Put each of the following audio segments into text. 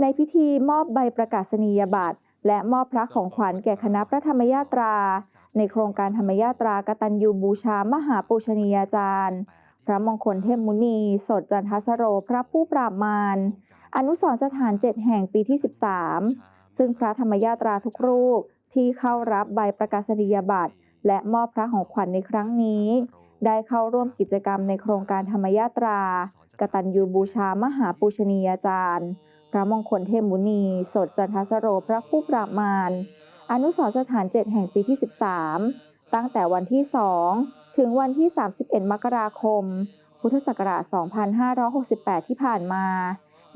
ในพิธีมอบใบประกาศนียบัตรและมอบพระของขวัญแก่คณะพระธรรมยาตรา ในโครงการธรรมยาตรากตัญญูบูชามหาปูชนียาจารย์ พระมงคลเทพมุนี สดจันทสโรพระผู้ปราบมารอนุสรสถานเจ็ดแห่งปีที่ 13 ซึ่งพระธรรมยาตราทุกรูปที่เข้ารับใบประกาศนียบัตรและมอบพระของขวัญในครั้งนี้ ได้เข้าร่วมกิจกรรมในโครงการธรรมยาตรากตัญญูบูชามหาปูชนียาจารย์ ระมงคลเทพมุนี สดจันทสโรพระผู้ปราบมารอนุสรสถานเจ็ดแห่งปีที่ 13 ตั้งแต่วันที่ 2 ถึงวันที่ 31 มกราคม พุทธศักราช 2568 ที่ผ่านมา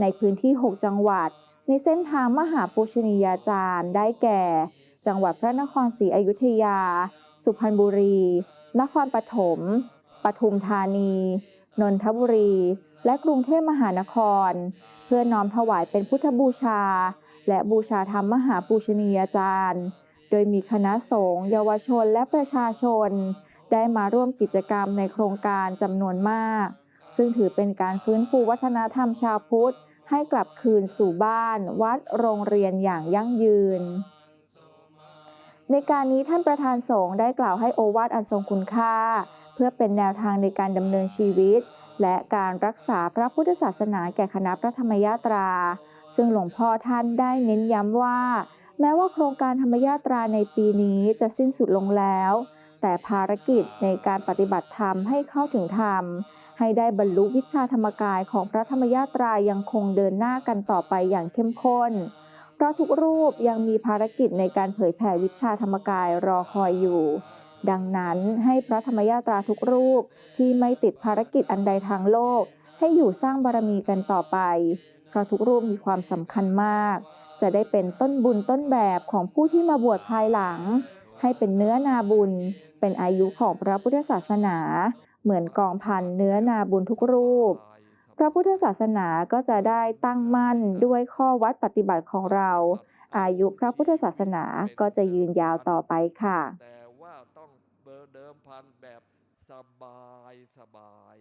ในพื้นที่ 6 จังหวัด ในเส้นทางมหาปูชนียาจารย์ได้แก่ จังหวัดพระนครศรีอยุธยา สุพรรณบุรี นครปฐม ปทุมธานี นนทบุรีและกรุงเทพมหานคร เพื่อน้อมถวายเป็นพุทธบูชา และบูชาธรรมมหาปูชนียาจารย์ โดยมีคณะสงฆ์เยาวชนและประชาชน ได้มาร่วมกิจกรรมในโครงการจำนวนมาก ซึ่งถือเป็นการฟื้นฟูวัฒนธรรมชาวพุทธ ให้กลับคืนสู่บ้าน วัดโรงเรียนอย่างยั่งยืนในการนี้ท่านประธานสงฆ์ได้กล่าวให้โอวาทอันทรงคุณค่า เพื่อเป็นแนวทางในการดำเนินชีวิต และการรักษาพระพุทธศาสนาแก่คณะพระธรรมยาตรา ซึ่งหลวงพ่อท่านได้เน้นย้ำว่า แม้ว่าโครงการธรรมยาตราในปีนี้จะสิ้นสุดลงแล้ว แต่ภารกิจในการปฏิบัติธรรมให้เข้าถึงธรรม ให้ได้บรรลุวิชาธรรมกายของพระธรรมยาตรายังคงเดินหน้ากันต่อไปอย่างเข้มข้น เพราะทุกรูปยังมีภารกิจในการเผยแผ่วิชาธรรมกายรอคอยอยู่ ดังนั้นให้พระธรรมยาตราทุกรูปที่ไม่ติดภารกิจอันใดทางโลก ให้อยู่สร้างบารมีกันต่อไปเพราะทุกรูปมีความสำคัญมาก จะได้เป็นต้นบุญต้นแบบของผู้ที่มาบวชภายหลัง ให้เป็นเนื้อนาบุญ เป็นอายุของพระพุทธศาสนา เหมือนกองพันเนื้อนาบุญทุกรูป พระพุทธศาสนาก็จะได้ตั้งมั่นด้วยข้อวัดปฏิบัติของเรา อายุพระพุทธศาสนาก็จะยืนยาวต่อไปค่ะ เบอร์เดิมพันแบบสบายสบาย